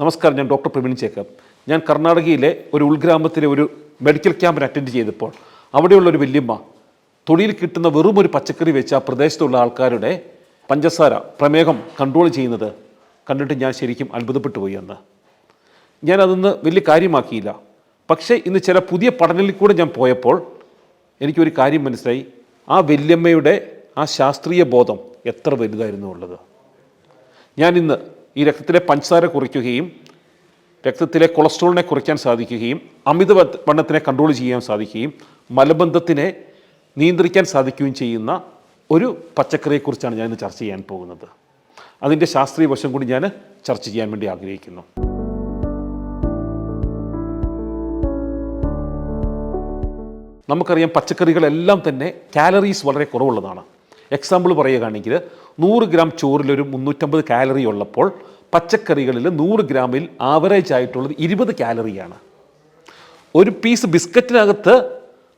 നമസ്കാരം ഞാൻ doctor Praveen Jacob ഞാൻ കർണാടകയിലെ ഒരു ഉൾഗ്രാമത്തിലെ ഒരു മെഡിക്കൽ ക്യാമ്പിന് അറ്റൻഡ് ചെയ്തപ്പോൾ അവിടെയുള്ള ഒരു വല്യമ്മ തൊടിയിൽ കിട്ടുന്ന വെറും ഒരു പച്ചക്കറി വെച്ച് ആ പ്രദേശത്തുള്ള ആൾക്കാരുടെ പഞ്ചസാര പ്രമേഹം കൺട്രോൾ ചെയ്യുന്നത് കണ്ടിട്ട് ഞാൻ ശരിക്കും അത്ഭുതപ്പെട്ടു പോയി അന്ന്. ഞാൻ അതൊന്ന് വലിയ കാര്യമാക്കിയില്ല. പക്ഷേ ഇന്ന് ചില പുതിയ പഠനങ്ങളിൽ കൂടെ ഞാൻ പോയപ്പോൾ എനിക്കൊരു കാര്യം മനസ്സിലായി. ആ വല്യമ്മയുടെ ആ ശാസ്ത്രീയ ബോധം എത്ര വലുതായിരുന്നു ഉള്ളത്. ഞാനിന്ന് ഈ രക്തത്തിലെ പഞ്ചസാര കുറയ്ക്കുകയും രക്തത്തിലെ കൊളസ്ട്രോളിനെ കുറയ്ക്കാൻ സാധിക്കുകയും അമിത വണ്ണത്തിനെ കൺട്രോൾ ചെയ്യാൻ സാധിക്കുകയും മലബന്ധത്തിനെ നിയന്ത്രിക്കാൻ സാധിക്കുകയും ചെയ്യുന്ന ഒരു പച്ചക്കറിയെക്കുറിച്ചാണ് ഞാൻ ഇന്ന് ചർച്ച ചെയ്യാൻ പോകുന്നത്. അതിന്റെ ശാസ്ത്രീയ വശം കൂടി ഞാൻ ചർച്ച ചെയ്യാൻ വേണ്ടി ആഗ്രഹിക്കുന്നു. നമുക്കറിയാം പച്ചക്കറികളെല്ലാം തന്നെ കാലറീസ് വളരെ കുറവുള്ളതാണ്. എക്സാമ്പിൾ പറയുകയാണെങ്കിൽ നൂറ് ഗ്രാം ചോറിലൊരു മുന്നൂറ്റമ്പത് കാലറി ഉള്ളപ്പോൾ പച്ചക്കറികളിൽ നൂറ് ഗ്രാമിൽ ആവറേജ് ആയിട്ടുള്ളത് ഇരുപത് കാലറിയാണ് ഒരു പീസ് ബിസ്ക്കറ്റിനകത്ത്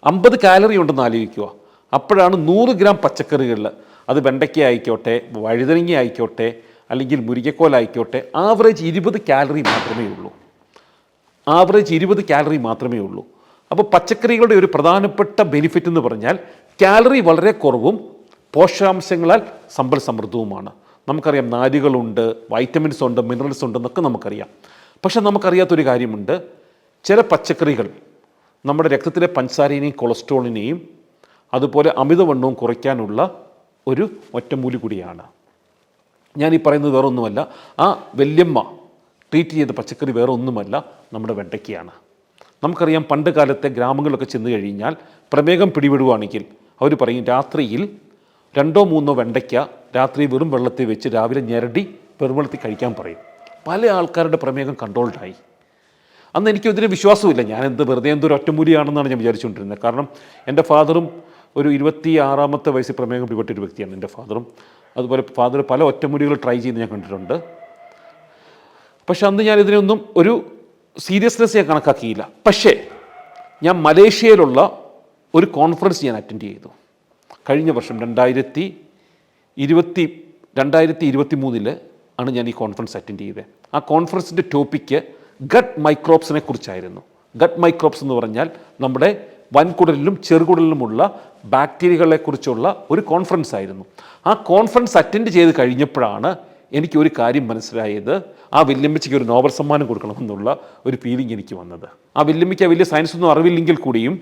അമ്പത് കാലറി ഉണ്ടെന്ന് ആലോചിക്കുക. അപ്പോഴാണ് നൂറ് ഗ്രാം പച്ചക്കറികളിൽ അത് വെണ്ടയ്ക്ക ആയിക്കോട്ടെ വഴുതനങ്ങ ആയിക്കോട്ടെ അല്ലെങ്കിൽ മുരിക്കക്കോലായിക്കോട്ടെ ആവറേജ് ഇരുപത് കാലറി മാത്രമേ ഉള്ളൂ. ആവറേജ് ഇരുപത് കാലറി മാത്രമേ ഉള്ളൂ. അപ്പോൾ പച്ചക്കറികളുടെ ഒരു പ്രധാനപ്പെട്ട ബെനിഫിറ്റ് എന്ന് പറഞ്ഞാൽ കാലറി വളരെ കുറവും പോഷകാംശങ്ങളാൽ സമ്പൽ സമൃദ്ധവുമാണ്. നമുക്കറിയാം നാരുകളുണ്ട് വൈറ്റമിൻസ് ഉണ്ട് മിനറൽസ് ഉണ്ട് എന്നൊക്കെ നമുക്കറിയാം. പക്ഷെ നമുക്കറിയാത്തൊരു കാര്യമുണ്ട്. ചില പച്ചക്കറികൾ നമ്മുടെ രക്തത്തിലെ പഞ്ചസാരയെയും കൊളസ്ട്രോളിനെയും അതുപോലെ അമിതവണ്ണവും കുറയ്ക്കാനുള്ള ഒരു ഒറ്റമൂലി കൂടിയാണ്. ഞാൻ ഈ പറയുന്നത് വേറെ ഒന്നുമല്ല ആ വല്യമ്മ ട്രീറ്റ് ചെയ്ത പച്ചക്കറി വേറെ ഒന്നുമല്ല നമ്മുടെ വെണ്ടയ്ക്കയാണ്. നമുക്കറിയാം പണ്ട് കാലത്തെ ഗ്രാമങ്ങളിലൊക്കെ ചെന്ന് കഴിഞ്ഞാൽ പ്രമേഹം പിടിപെടുവാണെങ്കിൽ അവർ പറയും രാത്രിയിൽ രണ്ടോ മൂന്നോ വെണ്ടയ്ക്ക രാത്രി വെറും വെള്ളത്തിൽ വെച്ച് രാവിലെ ഞെരടി വെറും വെള്ളത്തിൽ കഴിക്കാൻ പറയും. പല ആൾക്കാരുടെ പ്രമേഹം കൺട്രോൾഡായി അന്ന് എനിക്ക് വിശ്വാസമില്ല ഞാൻ എന്ത് വെറുതെ എന്തൊരു ഒറ്റമൂലിയാണെന്നാണ് ഞാൻ വിചാരിച്ചുകൊണ്ടിരുന്നത്. കാരണം എന്റെ ഫാദറും ഒരു ഇരുപത്തി ആറാമത്തെ വയസ്സിൽ പ്രമേഹം പിടിപെട്ട ഒരു വ്യക്തിയാണ് എന്റെ ഫാദറും. അതുപോലെ ഫാദർ പല ഒറ്റമൂലികൾ ട്രൈ ചെയ്യുന്നത് ഞാൻ കണ്ടിട്ടുണ്ട്. പക്ഷെ അന്ന് ഞാൻ ഇതിനൊന്നും ഒരു സീരിയസ്നെസ് ഞാൻ കണക്കാക്കിയില്ല. പക്ഷേ ഞാൻ മലേഷ്യയിലുള്ള ഒരു കോൺഫറൻസ് ഞാൻ അറ്റൻഡ് ചെയ്തു. കഴിഞ്ഞ വർഷം രണ്ടായിരത്തി ഇരുപത്തി രണ്ടായിരത്തി ഇരുപത്തി മൂന്നിൽ ആണ് ഞാൻ ഈ കോൺഫറൻസ് അറ്റൻഡ് ചെയ്തത്. ആ കോൺഫറൻസിന്റെ ടോപ്പിക്ക് ഗട്ട് മൈക്രോബ്സിനെ കുറിച്ചായിരുന്നു. ഗട്ട് മൈക്രോബ്സ് എന്ന് പറഞ്ഞാൽ നമ്മുടെ വൻകുടലിലും ചെറുകുടലിലുമുള്ള ബാക്ടീരിയകളെ കുറിച്ചുള്ള ഒരു കോൺഫറൻസ് ആയിരുന്നു. ആ കോൺഫറൻസ് അറ്റൻഡ് ചെയ്ത് കഴിഞ്ഞപ്പോഴാണ് എനിക്ക് ഒരു കാര്യം മനസ്സിലായത്. ആ വല്യമ്മച്ചിക്ക് ഒരു നോബൽ സമ്മാനം കൊടുക്കണമെന്നുള്ള ഒരു ഫീലിംഗ് എനിക്ക് വന്നത്. ആ വല്യമ്മയ്ക്ക് വലിയ സയൻസ് ഒന്നും അറിവില്ലെങ്കിൽ കൂടിയും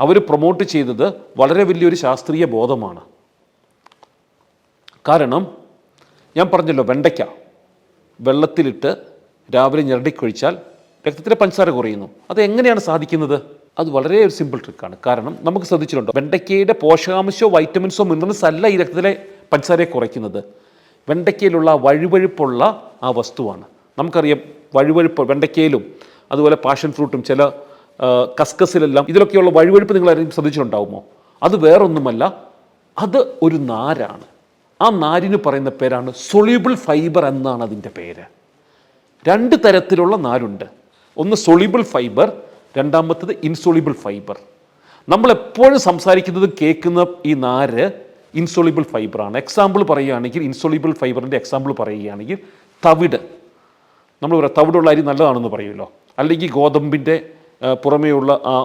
അവർ പ്രൊമോട്ട് ചെയ്തത് വളരെ വലിയൊരു ശാസ്ത്രീയ ബോധമാണ്. കാരണം ഞാൻ പറഞ്ഞല്ലോ വെണ്ടയ്ക്ക. വെള്ളത്തിലിട്ട് രാവിലെ ഞെരടിക്കൊഴിച്ചാൽ രക്തത്തിലെ പഞ്ചസാര കുറയുന്നു. അത് എങ്ങനെയാണ് സാധിക്കുന്നത്? അത് വളരെ ഒരു സിമ്പിൾ ട്രിക്കാണ് കാരണം നമുക്ക് ശ്രദ്ധിച്ചിട്ടുണ്ടോ വെണ്ടയ്ക്കയുടെ പോഷകാംശമോ വൈറ്റമിൻസോ മിനറൽസ് അല്ല ഈ രക്തത്തിലെ പഞ്ചസാരയെ കുറയ്ക്കുന്നത്. വെണ്ടയ്ക്കയിലുള്ള വഴുവഴുപ്പുള്ള ആ വസ്തുവാണ്. നമുക്കറിയാം വഴുവഴുപ്പ് വെണ്ടയ്ക്കയിലും അതുപോലെ പാഷൻ ഫ്രൂട്ടും ചില കസ്കസിലെല്ലാം ഇതിലൊക്കെയുള്ള വഴുവഴുപ്പ് നിങ്ങൾ ആരെങ്കിലും ശ്രദ്ധിച്ചിട്ടുണ്ടാവുമോ? അത് വേറൊന്നുമല്ല അത് ഒരു നാരാണ്. ആ നാരിന് പറയുന്ന പേരാണ് സൊളിബിൾ ഫൈബർ എന്നാണ് അതിന്റെ പേര്. രണ്ട് തരത്തിലുള്ള നാരുണ്ട്. ഒന്ന് സൊളിബിൾ ഫൈബർ രണ്ടാമത്തത് ഇൻസൊളിബിൾ ഫൈബർ നമ്മൾ എപ്പോഴും സംസാരിക്കുന്നതും കേൾക്കുന്ന ഈ നാര് ഇൻസൊളിബിൾ ഫൈബറാണ് എക്സാമ്പിൾ പറയുകയാണെങ്കിൽ ഇൻസൊളിബിൾ ഫൈബറിന്റെ എക്സാമ്പിൾ പറയുകയാണെങ്കിൽ തവിട്. നമ്മൾ പറയാം തവിടുള്ള അരി നല്ലതാണെന്ന് പറയുമല്ലോ. അല്ലെങ്കിൽ ഗോതമ്പിന്റെ പുറമേയുള്ള ആ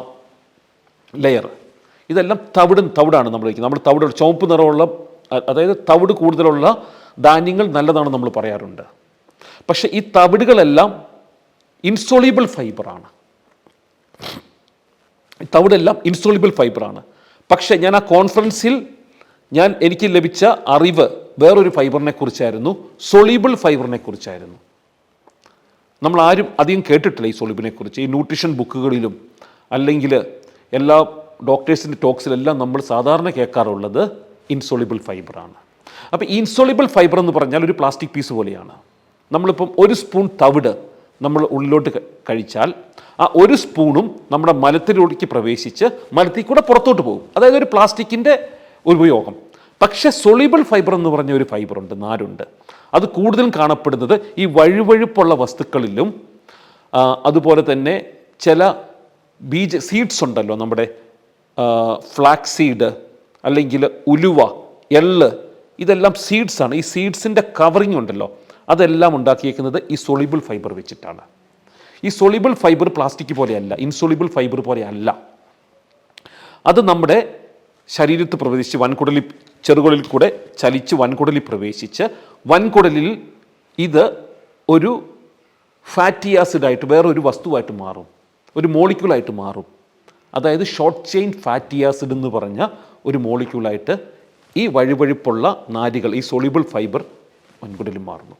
ലെയർ ഇതെല്ലാം തവിടും തവിടാണ് നമ്മൾ നമ്മൾ തവിട് ചുവപ്പ് നിറമുള്ള അതായത് തവിട് കൂടുതലുള്ള ധാന്യങ്ങൾ നല്ലതാണ് നമ്മൾ പറയാറുണ്ട്. പക്ഷേ ഈ തവിടുകളെല്ലാം ഇൻസോളിബിൾ ഫൈബറാണ് തവിടെല്ലാം ഇൻസോളിബിൾ ഫൈബറാണ് പക്ഷേ ഞാൻ ആ കോൺഫറൻസിൽ ഞാൻ എനിക്ക് ലഭിച്ച അറിവ് വേറൊരു ഫൈബറിനെ കുറിച്ചായിരുന്നു. സൊളിബിൾ ഫൈബറിനെ കുറിച്ചായിരുന്നു. നമ്മൾ ആരും അധികം കേട്ടിട്ടില്ല ഈ സോളിബിനെ കുറിച്ച് ഈ ന്യൂട്രീഷൻ ബുക്കുകളിലും അല്ലെങ്കിൽ എല്ലാ ഡോക്ടേഴ്സിന്റെ ടോക്സിലെല്ലാം നമ്മൾ സാധാരണ കേൾക്കാറുള്ളത് ഫൈബർ ഫൈബറാണ്. അപ്പോൾ ഈ ഇൻസൊളിബിൾ ഫൈബർ എന്ന് പറഞ്ഞാൽ ഒരു പ്ലാസ്റ്റിക് പീസ് പോലെയാണ്. നമ്മളിപ്പം ഒരു സ്പൂൺ തവിട് നമ്മൾ ഉള്ളിലോട്ട് കഴിച്ചാൽ ആ ഒരു സ്പൂണും നമ്മുടെ മലത്തിലേക്ക് പ്രവേശിച്ച് മലത്തിൽ കൂടെ പുറത്തോട്ട് പോകും. അതായത് ഒരു പ്ലാസ്റ്റിക്കിന്റെ ഉപയോഗം. പക്ഷേ സൊളിബിൾ ഫൈബർ എന്ന് പറഞ്ഞ ഒരു ഫൈബറുണ്ട് നാരുണ്ട്. അത് കൂടുതലും കാണപ്പെടുന്നത് ഈ വഴുവഴുപ്പുള്ള വസ്തുക്കളിലും അതുപോലെ തന്നെ ചില ബീജ സീഡ്സ് ഉണ്ടല്ലോ നമ്മുടെ ഫ്ലാക്സ് സീഡ് അല്ലെങ്കിൽ ഉലുവ എള്ള് ഇതെല്ലാം സീഡ്സ് ആണ്. ഈ സീഡ്സിന്റെ കവറിങ് ഉണ്ടല്ലോ അതെല്ലാം ഉണ്ടാക്കിയേക്കുന്നത് ഈ സൊളിബിൾ ഫൈബർ വെച്ചിട്ടാണ്. ഈ സൊളിബിൾ ഫൈബർ പ്ലാസ്റ്റിക് പോലെയല്ല ഇൻസൊളിബിൾ ഫൈബർ പോലെയല്ല. അത് നമ്മുടെ ശരീരത്ത് പ്രവേശിച്ച് വൻകുടലിൽ ചെറുകുടലിൽ കൂടെ ചലിച്ച് വൻകുടലിൽ പ്രവേശിച്ച് വൻകുടലിൽ ഇത് ഒരു ഫാറ്റി ആസിഡായിട്ട് വേറൊരു വസ്തുവായിട്ട് മാറും. ഒരു മോളിക്യൂളായിട്ട് മാറും. അതായത് ഷോർട്ട് ചെയിൻ ഫാറ്റി ആസിഡ് എന്ന് പറഞ്ഞ ഒരു മോളിക്യൂളായിട്ട് ഈ വഴുവഴുപ്പുള്ള നാരുകൾ ഈ സൊളിബിൾ ഫൈബർ വൻകുടലിൽ മാറുന്നു.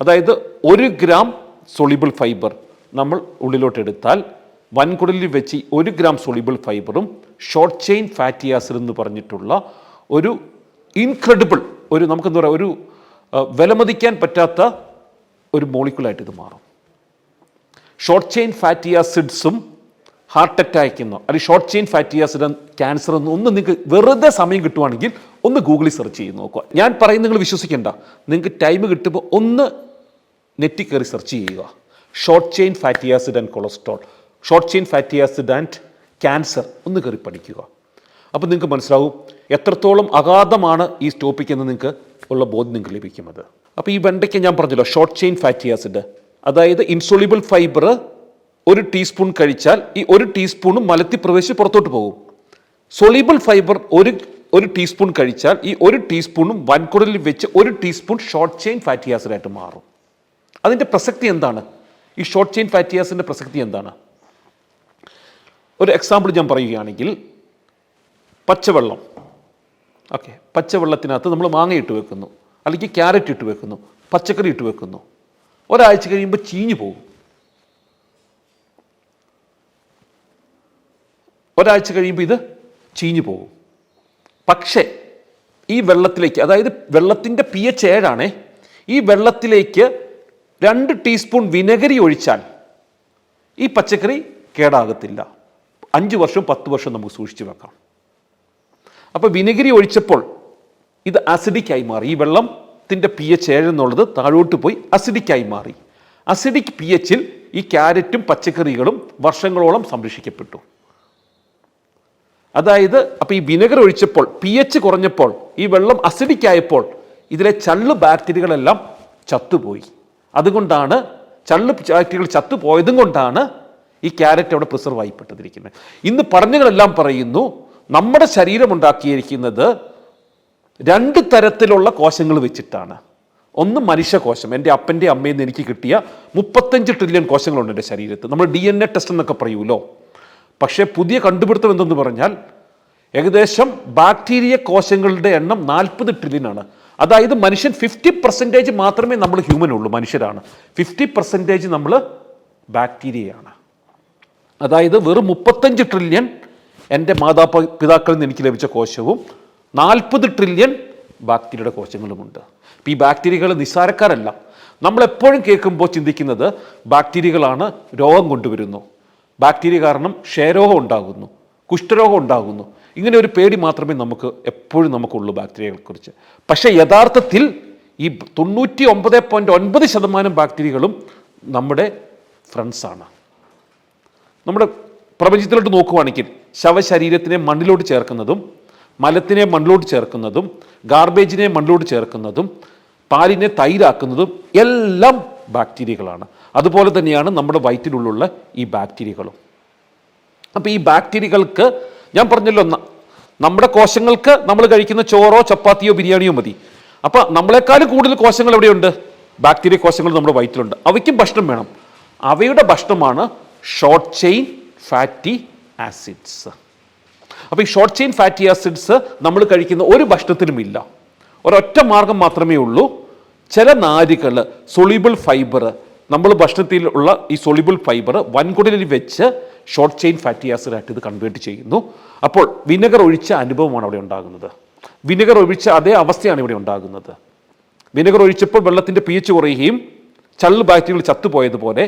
അതായത് ഒരു ഗ്രാം സൊളിബിൾ ഫൈബർ നമ്മൾ ഉള്ളിലോട്ട് എടുത്താൽ വൻകുടലിൽ വെച്ച് ഒരു ഗ്രാം സൊളിബിൾ ഫൈബറും ഷോർട്ട് ചെയിൻ ഫാറ്റി ആസിഡ് എന്ന് പറഞ്ഞിട്ടുള്ള ഒരു ഇൻക്രെഡിബിൾ ഒരു നമുക്കെന്താ പറയുക ഒരു വിലമതിക്കാൻ പറ്റാത്ത ഒരു മോളിക്കുലായിട്ട് ഇത് മാറും. ഷോർട്ട് ചെയിൻ ഫാറ്റി ആസിഡ്സും ഹാർട്ട് അറ്റാക്കിന്നോ അല്ലെങ്കിൽ short chain fatty acid cancer എന്നോ ഒന്ന് നിങ്ങൾക്ക് വെറുതെ സമയം കിട്ടുവാണെങ്കിൽ ഒന്ന് ഗൂഗിളിൽ സെർച്ച് ചെയ്ത് നോക്കുക. ഞാൻ പറയുന്നത് നിങ്ങൾ വിശ്വസിക്കേണ്ട. നിങ്ങൾക്ക് ടൈം കിട്ടുമ്പോൾ ഒന്ന് നെറ്റിൽ കയറി സെർച്ച് ചെയ്യുക. Short chain fatty acid and cholesterol short chain fatty acid and cancer ഒന്ന് കയറി പഠിക്കുക. അപ്പോൾ നിങ്ങൾക്ക് മനസ്സിലാവും എത്രത്തോളം അഗാധമാണ് ഈ ടോപ്പിക് എന്ന് നിങ്ങൾക്ക് ഉള്ള ബോധ്യം നിങ്ങൾക്ക് ലഭിക്കുന്നത്. അപ്പോൾ ഈ വെണ്ടയ്ക്ക് ഞാൻ പറഞ്ഞല്ലോ ഷോർട്ട് ചെയിൻ ഫാറ്റി ആസിഡ് അതായത് ഇൻസൊളിബിൾ ഫൈബർ ഒരു ടീസ്പൂൺ കഴിച്ചാൽ ഈ ഒരു ടീസ്പൂണും മലത്തി പ്രവേശിച്ച് പുറത്തോട്ട് പോകും. സൊളിബിൾ ഫൈബർ ഒരു ഒരു ടീസ്പൂൺ കഴിച്ചാൽ ഈ ഒരു ടീസ്പൂണും വൻകുടലിൽ വെച്ച് ഒരു ടീസ്പൂൺ ഷോർട്ട് ചെയിൻ ഫാറ്റി ആസിഡായിട്ട് മാറും. അതിന്റെ പ്രസക്തി എന്താണ്? ഈ ഷോർട്ട് ചെയിൻ ഫാറ്റി ആസിഡിന്റെ പ്രസക്തി എന്താണ്? ഒരു എക്സാമ്പിൾ ഞാൻ പറയുകയാണെങ്കിൽ പച്ചവെള്ളം. ഓക്കെ പച്ചവെള്ളത്തിനകത്ത് നമ്മൾ മാങ്ങ ഇട്ട് വെക്കുന്നു. അല്ലെങ്കിൽ ക്യാരറ്റ് ഇട്ട് വെക്കുന്നു. പച്ചക്കറി ഇട്ട് വെക്കുന്നു. ഒരാഴ്ച കഴിയുമ്പോൾ ചീഞ്ഞു പോകും. ഒരാഴ്ച കഴിയുമ്പോൾ ഇത് ചീഞ്ഞു പോകും. പക്ഷേ ഈ വെള്ളത്തിലേക്ക് അതായത് വെള്ളത്തിന്റെ പി എച്ച് ഏഴാണേ ഈ വെള്ളത്തിലേക്ക് രണ്ട് ടീസ്പൂൺ വിനെഗരി ഒഴിച്ചാൽ ഈ പച്ചക്കറി കേടാകത്തില്ല. അഞ്ച് വർഷം പത്ത് വർഷം നമുക്ക് സൂക്ഷിച്ചു വെക്കാം. അപ്പോൾ വിനഗിരി ഒഴിച്ചപ്പോൾ ഇത് അസിഡിക്കായി മാറി. ഈ വെള്ളത്തിന്റെ പി എച്ച് ഏഴ് എന്നുള്ളത് താഴോട്ട് പോയി അസിഡിക്കായി മാറി. അസിഡിക് പി എച്ചിൽ ഈ ക്യാരറ്റും പച്ചക്കറികളും വർഷങ്ങളോളം സംരക്ഷിക്കപ്പെട്ടു. അതായത് അപ്പോൾ ഈ വിനഗർ ഒഴിച്ചപ്പോൾ പി എച്ച് കുറഞ്ഞപ്പോൾ ഈ വെള്ളം അസിഡിക്കായപ്പോൾ ഇതിലെ ചള്ള് ബാക്ടീരിയകളെല്ലാം ചത്തുപോയി. അതുകൊണ്ടാണ് ചള്ള് ബാക്ടീരിയകൾ ചത്തുപോയതും കൊണ്ടാണ് ഈ ക്യാരറ്റ് അവിടെ പ്രിസർവ് ആയിപ്പെട്ടിരിക്കുന്നത് ഇന്ന് പഠനങ്ങളെല്ലാം പറയുന്നു നമ്മുടെ ശരീരം ഉണ്ടാക്കിയിരിക്കുന്നത് രണ്ട് തരത്തിലുള്ള കോശങ്ങൾ വെച്ചിട്ടാണ്. ഒന്ന് മനുഷ്യകോശം എന്റെ അപ്പന്റെ അമ്മയിൽ നിന്ന് എനിക്ക് കിട്ടിയ മുപ്പത്തഞ്ച് ട്രില്യൺ കോശങ്ങളുണ്ട് എന്റെ ശരീരത്ത്. നമ്മൾ ഡി എൻ എ ടെസ്റ്റ് എന്നൊക്കെ പറയുമല്ലോ. പക്ഷേ പുതിയ കണ്ടുപിടുത്തം എന്തെന്ന് പറഞ്ഞാൽ ഏകദേശം ബാക്ടീരിയ കോശങ്ങളുടെ എണ്ണം നാൽപ്പത് ട്രില്യൺ ആണ്. അതായത് മനുഷ്യൻ ഫിഫ്റ്റി പെർസെന്റേജ് മാത്രമേ നമ്മൾ ഹ്യൂമൻ ഉള്ളൂ മനുഷ്യരാണ്. ഫിഫ്റ്റി പെർസെന്റേജ് നമ്മൾ ബാക്ടീരിയയാണ് അതായത് വെറും മുപ്പത്തഞ്ച് ട്രില്യൺ എന്റെ മാതാപ പിതാക്കളിൽ നിന്ന് എനിക്ക് ലഭിച്ച കോശവും നാൽപ്പത് ട്രില്യൺ ബാക്ടീരിയയുടെ കോശങ്ങളുമുണ്ട്. അപ്പം ഈ ബാക്ടീരിയകൾ നിസ്സാരക്കാരല്ല. നമ്മളെപ്പോഴും കേൾക്കുമ്പോൾ ചിന്തിക്കുന്നത് ബാക്ടീരിയകളാണ് രോഗം കൊണ്ടുവരുന്നു. ബാക്ടീരിയ കാരണം ക്ഷയരോഗം ഉണ്ടാകുന്നു കുഷ്ഠരോഗം ഉണ്ടാകുന്നു. ഇങ്ങനെ ഒരു പേടി മാത്രമേ നമുക്ക് എപ്പോഴും നമുക്കുള്ളൂ ബാക്ടീരിയകളെക്കുറിച്ച് പക്ഷേ യഥാർത്ഥത്തിൽ ഈ തൊണ്ണൂറ്റി ഒമ്പത് പോയിന്റ് ഒൻപത് ശതമാനം ബാക്ടീരിയകളും നമ്മുടെ ഫ്രണ്ട്സാണ് നമ്മുടെ പ്രപഞ്ചത്തിലോട്ട് നോക്കുവാണെങ്കിൽ ശവശരീരത്തിനെ മണ്ണിലോട്ട് ചേർക്കുന്നതും മലത്തിനെ മണ്ണിലോട്ട് ചേർക്കുന്നതും ഗാർബേജിനെ മണ്ണിലോട്ട് ചേർക്കുന്നതും പാലിനെ തൈരാക്കുന്നതും എല്ലാം ബാക്ടീരിയകളാണ്. അതുപോലെ തന്നെയാണ് നമ്മുടെ വയറ്റിലുള്ള ഈ ബാക്ടീരിയകളും. അപ്പോൾ ഈ ബാക്ടീരിയകൾക്ക് ഞാൻ പറഞ്ഞല്ലോ നമ്മുടെ കോശങ്ങൾക്ക് നമ്മൾ കഴിക്കുന്ന ചോറോ ചപ്പാത്തിയോ ബിരിയാണിയോ മതി. അപ്പോൾ നമ്മളെക്കാളും കൂടുതൽ കോശങ്ങൾ എവിടെയുണ്ട്? ബാക്ടീരിയ കോശങ്ങൾ നമ്മുടെ വയറ്റിലുണ്ട്. അവയ്ക്കും ഭക്ഷണം വേണം. അവയുടെ ഭക്ഷണമാണ് ഷോർട്ട് ചെയിൻ ഫാറ്റി ആസിഡ്സ് അപ്പോൾ ഈ ഷോർട്ട് ചെയിൻ ഫാറ്റി ആസിഡ്സ് നമ്മൾ കഴിക്കുന്ന ഒരു ഭക്ഷണത്തിലുമില്ല. ഒരൊറ്റ മാർഗം മാത്രമേ ഉള്ളൂ. ചില നാരുകൾ സൊളിബിൾ ഫൈബർ നമ്മൾ ഭക്ഷണത്തിലുള്ള ഈ സൊളിബിൾ ഫൈബർ വൻകുടലിൽ വെച്ച് ഷോർട്ട് ചെയിൻ ഫാറ്റി ആസിഡായിട്ട് ഇത് കൺവേർട്ട് ചെയ്യുന്നു. അപ്പോൾ വിനെഗർ ഒഴിച്ച അനുഭവമാണ് അവിടെ ഉണ്ടാകുന്നത്. വിനെഗർ ഒഴിച്ച അതേ അവസ്ഥയാണ് ഇവിടെ ഉണ്ടാകുന്നത്. വിനെഗർ ഒഴിച്ചപ്പോൾ വെള്ളത്തിന്റെ പി എച്ച് കുറയുകയും ചള്ള് ബാക്ടീരിയകൾ ചത്തുപോയതുപോലെ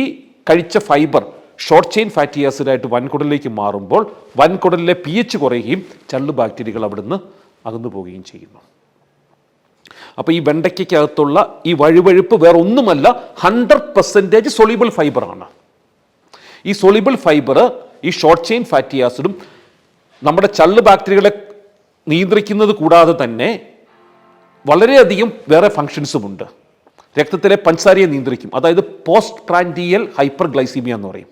ഈ കഴിച്ച ഫൈബർ ഷോർട്ട് ചെയിൻ ഫാറ്റി ആസിഡായിട്ട് വൻകുടലിലേക്ക് മാറുമ്പോൾ വൻകുടലിലെ പി എച്ച് കുറയുകയും ചള്ളു ബാക്ടീരിയകൾ അവിടുന്ന് അകന്നു പോവുകയും ചെയ്യുന്നു. അപ്പോൾ ഈ വെണ്ടയ്ക്കകത്തുള്ള ഈ വഴുവഴുപ്പ് വേറെ ഒന്നുമല്ല ഹൺഡ്രഡ് പെർസെന്റേജ് സൊളിബിൾ ഫൈബറാണ് ഈ സൊളിബിൾ ഫൈബർ ഈ ഷോർട്ട് ചെയിൻ ഫാറ്റി ആസിഡും നമ്മുടെ ചള്ളു ബാക്ടീരിയകളെ നിയന്ത്രിക്കുന്നത് കൂടാതെ തന്നെ വളരെയധികം വേറെ ഫങ്ഷൻസുമുണ്ട് രക്തത്തിലെ പഞ്ചസാരയെ നിയന്ത്രിക്കും. അതായത് പോസ്റ്റ് ട്രാൻഡിയൽ ഹൈപ്പർ ഗ്ലൈസീമിയ എന്ന് പറയും.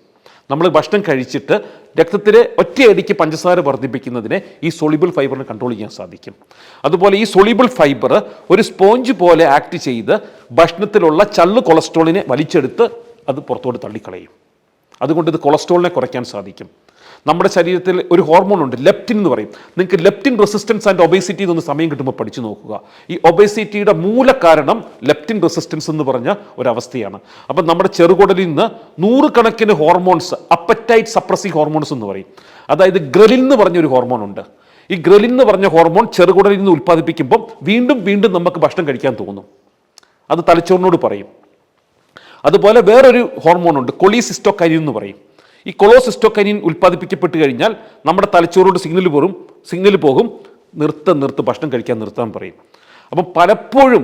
നമ്മൾ ഭക്ഷണം കഴിച്ചിട്ട് രക്തത്തിലെ ഒറ്റയടിക്ക് പഞ്ചസാര വർദ്ധിപ്പിക്കുന്നതിനെ ഈ സൊളിബിൾ ഫൈബറിന് കൺട്രോൾ ചെയ്യാൻ സാധിക്കും. അതുപോലെ ഈ സൊളിബിൾ ഫൈബർ ഒരു സ്പോഞ്ച് പോലെ ആക്ട് ചെയ്ത് ഭക്ഷണത്തിലുള്ള ചള്ളു കൊളസ്ട്രോളിനെ വലിച്ചെടുത്ത് അത് പുറത്തോട്ട് തള്ളിക്കളയും. അതുകൊണ്ട് ഇത് കൊളസ്ട്രോളിനെ കുറയ്ക്കാൻ സാധിക്കും. നമ്മുടെ ശരീരത്തിൽ ഒരു ഹോർമോൺ ഉണ്ട് ലെപ്റ്റിൻ എന്ന് പറയും. നിങ്ങൾക്ക് ലെപ്റ്റിൻ റെസിസ്റ്റൻസ് ആൻഡ് ഒബേസിറ്റി എന്നൊന്ന് സമയം കിട്ടുമ്പോൾ പഠിച്ചു നോക്കുക. ഈ ഒബേസിറ്റിയുടെ മൂലകാരണം ലെപ്റ്റിൻ റെസിസ്റ്റൻസ് എന്ന് പറഞ്ഞ ഒരവസ്ഥയാണ്. അപ്പം നമ്മുടെ ചെറുകുടലിൽ നിന്ന് നൂറുകണക്കിന് ഹോർമോൺസ് അപ്പറ്റൈറ്റ് സപ്രസി ഹോർമോൺസ് എന്ന് പറയും. അതായത് ഗ്രലിൻ എന്ന് പറഞ്ഞ ഒരു ഹോർമോൺ ഉണ്ട്. ഈ ഗ്രലിൻ എന്ന് പറഞ്ഞ ഹോർമോൺ ചെറുകുടലിൽ നിന്ന് ഉൽപ്പാദിപ്പിക്കുമ്പോൾ വീണ്ടും വീണ്ടും നമുക്ക് ഭക്ഷണം കഴിക്കാൻ തോന്നും. അത് തലച്ചോറിനോട് പറയും. അതുപോലെ വേറൊരു ഹോർമോൺ ഉണ്ട് കൊളീസിസ്റ്റോക്കൈനിൻ എന്ന് പറയും. ഈ കൊളോസിസ്റ്റോക്കൈനിൻ ഉൽപ്പാദിപ്പിക്കപ്പെട്ട് കഴിഞ്ഞാൽ നമ്മുടെ തലച്ചോറോട് സിഗ്നൽ പോകും സിഗ്നൽ പോകും. നിർത്ത നിർത്ത് ഭക്ഷണം കഴിക്കാൻ നിർത്താൻ പറയും. അപ്പം പലപ്പോഴും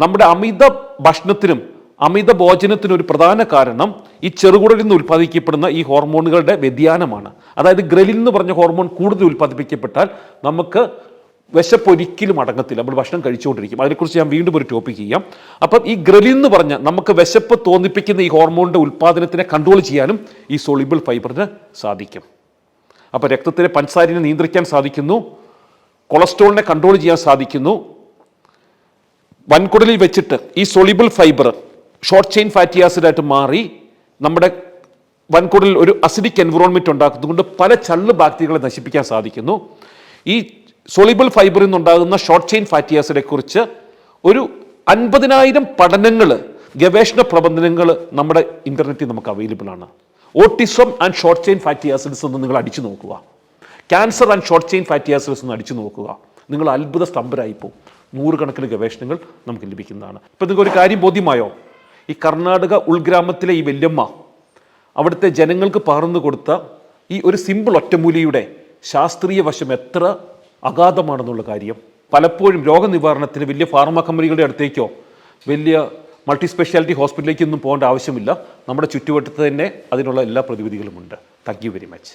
നമ്മുടെ അമിത ഭക്ഷണത്തിനും അമിത ഭോജനത്തിനും ഒരു പ്രധാന കാരണം ഈ ചെറുകുടലിൽ നിന്ന് ഉൽപ്പാദിക്കപ്പെടുന്ന ഈ ഹോർമോണുകളുടെ വ്യതിയാനമാണ്. അതായത് ഗ്രലിൻ എന്ന് പറഞ്ഞ ഹോർമോൺ കൂടുതൽ ഉൽപ്പാദിപ്പിക്കപ്പെട്ടാൽ നമുക്ക് വിശപ്പ് ഒരിക്കലും അടങ്ങത്തില്ല. നമ്മൾ ഭക്ഷണം കഴിച്ചുകൊണ്ടിരിക്കും. അതിനെക്കുറിച്ച് ഞാൻ വീണ്ടും ഒരു ടോപ്പിക് ചെയ്യാം. അപ്പം ഈ ഗ്രലിൻ എന്ന് പറഞ്ഞ നമുക്ക് വിശപ്പ് തോന്നിപ്പിക്കുന്ന ഈ ഹോർമോണിന്റെ ഉൽപ്പാദനത്തിനെ കൺട്രോൾ ചെയ്യാനും ഈ സോളിബിൾ ഫൈബറിന് സാധിക്കും. അപ്പോൾ രക്തത്തിലെ പഞ്ചസാരിനെ നിയന്ത്രിക്കാൻ സാധിക്കുന്നു. കൊളസ്ട്രോളിനെ കൺട്രോൾ ചെയ്യാൻ സാധിക്കുന്നു. വൻകുടലിൽ വെച്ചിട്ട് ഈ soluble fibre short chain fatty ആസിഡായിട്ട് മാറി നമ്മുടെ വൻകുടലിൽ ഒരു അസിഡിക് എൻവറോൺമെന്റ് ഉണ്ടാക്കുന്നതുകൊണ്ട് പല ചള്ള് ബാക്ടീരിയകളെ നശിപ്പിക്കാൻ സാധിക്കുന്നു. ഈ സൊളിബിൾ ഫൈബറിൽ നിന്നുണ്ടാകുന്ന ഷോർട്ട് ചെയിൻ ഫാറ്റി കുറിച്ച് ഒരു അൻപതിനായിരം പഠനങ്ങൾ ഗവേഷണ പ്രബന്ധനങ്ങൾ നമ്മുടെ ഇന്റർനെറ്റിൽ നമുക്ക് അവൈലബിൾ ആണ്. Autism and short chain fatty എന്ന് നിങ്ങൾ അടിച്ചു നോക്കുക. Cancer and short chain fatty എന്ന് അടിച്ചു നോക്കുക. നിങ്ങൾ അത്ഭുത സ്തംഭരായി പോകും നൂറുകണക്കിന് ഗവേഷണങ്ങൾ നമുക്ക് ലഭിക്കുന്നതാണ്. ഇപ്പം നിങ്ങൾക്ക് ഒരു കാര്യം ബോധ്യമായോ? ഈ കർണാടക ഉൾഗ്രാമത്തിലെ ഈ വല്യമ്മ അവിടുത്തെ ജനങ്ങൾക്ക് പകർന്നു കൊടുത്ത ഈ ഒരു സിമ്പിൾ ഒറ്റമൂലിയുടെ ശാസ്ത്രീയ വശം എത്ര അഗാധമാണെന്നുള്ള കാര്യം. പലപ്പോഴും രോഗനിവാരണത്തിന് വലിയ ഫാർമ കമ്പനികളുടെ അടുത്തേക്കോ വലിയ മൾട്ടി സ്പെഷ്യാലിറ്റി ഹോസ്പിറ്റലിലേക്ക് ഒന്നും പോകേണ്ട ആവശ്യമില്ല. നമ്മുടെ ചുറ്റുവട്ടത്ത് തന്നെ അതിനുള്ള എല്ലാ പ്രതിവിധികളുമുണ്ട്. Thank you very much